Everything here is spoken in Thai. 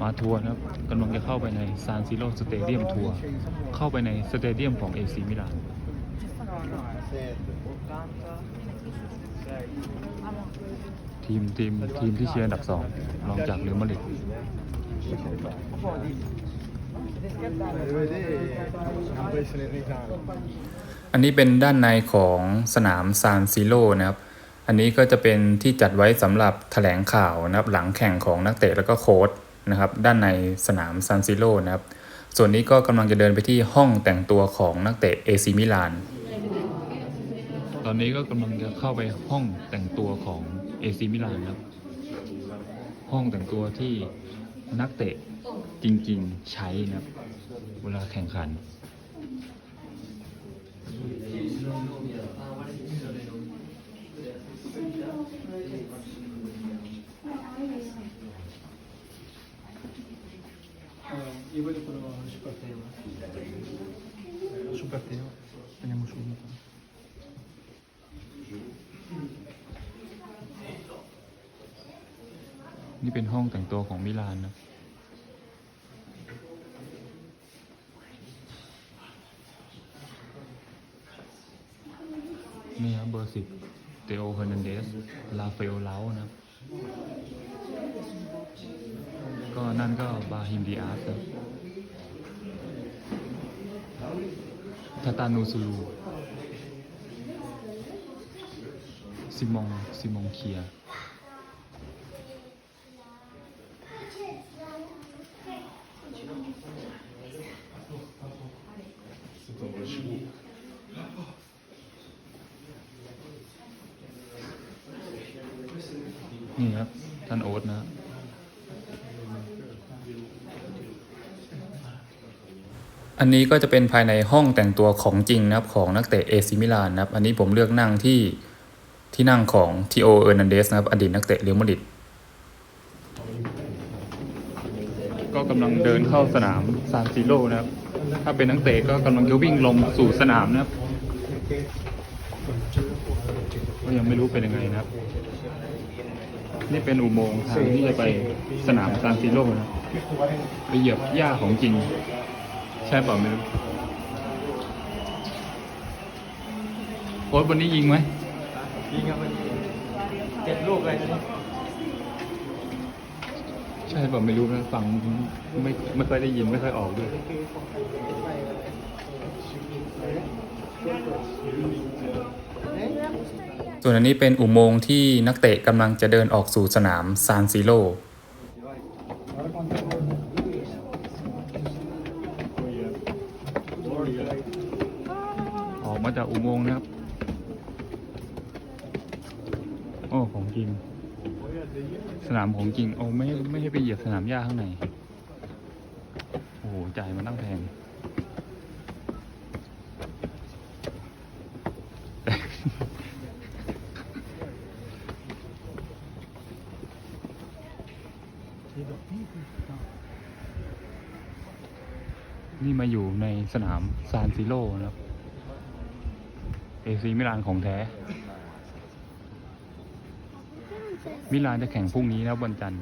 มาทัวร์นะครับกำลังจะเข้าไปในซานซิโ o สเตเดียมทัวร์เข้าไปในสเตเดียมของเอซีมิลานทีมทีมทีมที่เชียร์อันดับสองรองจากเรอัลมาดริดอันนี้เป็นด้านในของสนามซานซิโ o นะครับ อันนี้ก็จะเป็นที่จัดไว้สำหรับแถลงข่าวนะครับหลังแข่งของนักเตะแล้วก็โค้ชนะครับด้านในสนามซานซิโ o นะครับ ส่วนนี้ก็กำลังจะเดินไปที่ห้องแต่งตัวของนักเตะเอซิมิลาน ตอนนี้ก็กำลังจะเข้าไปห้องแต่งตัวของเอซิมิลานครับ ห้องแต่งตัวที่นักเตะจริงๆใช้นะครับ เวลาแข่งขัน Io voglio quello super teo. Super teo. Andiamo subito. นี่เป็นห้องแต่งตัวของมิลานนะ นี่ครับเบอร์สิบเตโอเฮอร์นันเดส ลาเฟลเลานะครับ ก็นั่นก็บาฮิมดีอาร์สครับทาตานูซูลูซิมองซิมองเคียนี่ครับ ท่านโอ๊ตนะอันนี้ก็จะเป็นภายในห้องแต่งตัวของจริงนะครับของนักเตะเอซิมิลานนะครับ อันนี้ผมเลือกนั่งที่ที่นั่งของทีโอเออร์นันเดสนะครับอดีตนักเตะเรอัลมาดริดก็กำลังเดินเข้าสนามซานซิโรนะครับ ถ้าเป็นนักเตะก็กำลังจะวิ่งลงสู่สนามนะครับ ก็ยังไม่รู้เป็นยังไงนะครับ นี่เป็นอุโมงค์ทางที่จะไปสนามซานซิโร่นะไปเหยียบหญ้าของจริง ใช่เปล่าไม่รู้โค้ชวันนี้ยิงไหมยิงครับเจ็ดลูกเลยนะใช่เปล่าไม่รู้นะฟังไม่ไม่ค่อยได้ยินไม่ค่อยออกด้วย ส่วนอันนี้เป็นอุโมงค์ที่นักเตะกำลังจะเดินออกสู่สนามซานซิโ o ออกมาจากอุโมงค์นะครับ โอ้ของจริง สนามของจริง โอ้ไม่ไม่ให้ไปเหยียบสนามหญ้าข้างใน โอ้โหจ่ายมาตั้งแพง นี่มาอยู่ในสนามซานซิโร่นะครับเอซีมิลานของแท้ มิลานจะแข่งพรุ่งนี้นะครับวันจันทร์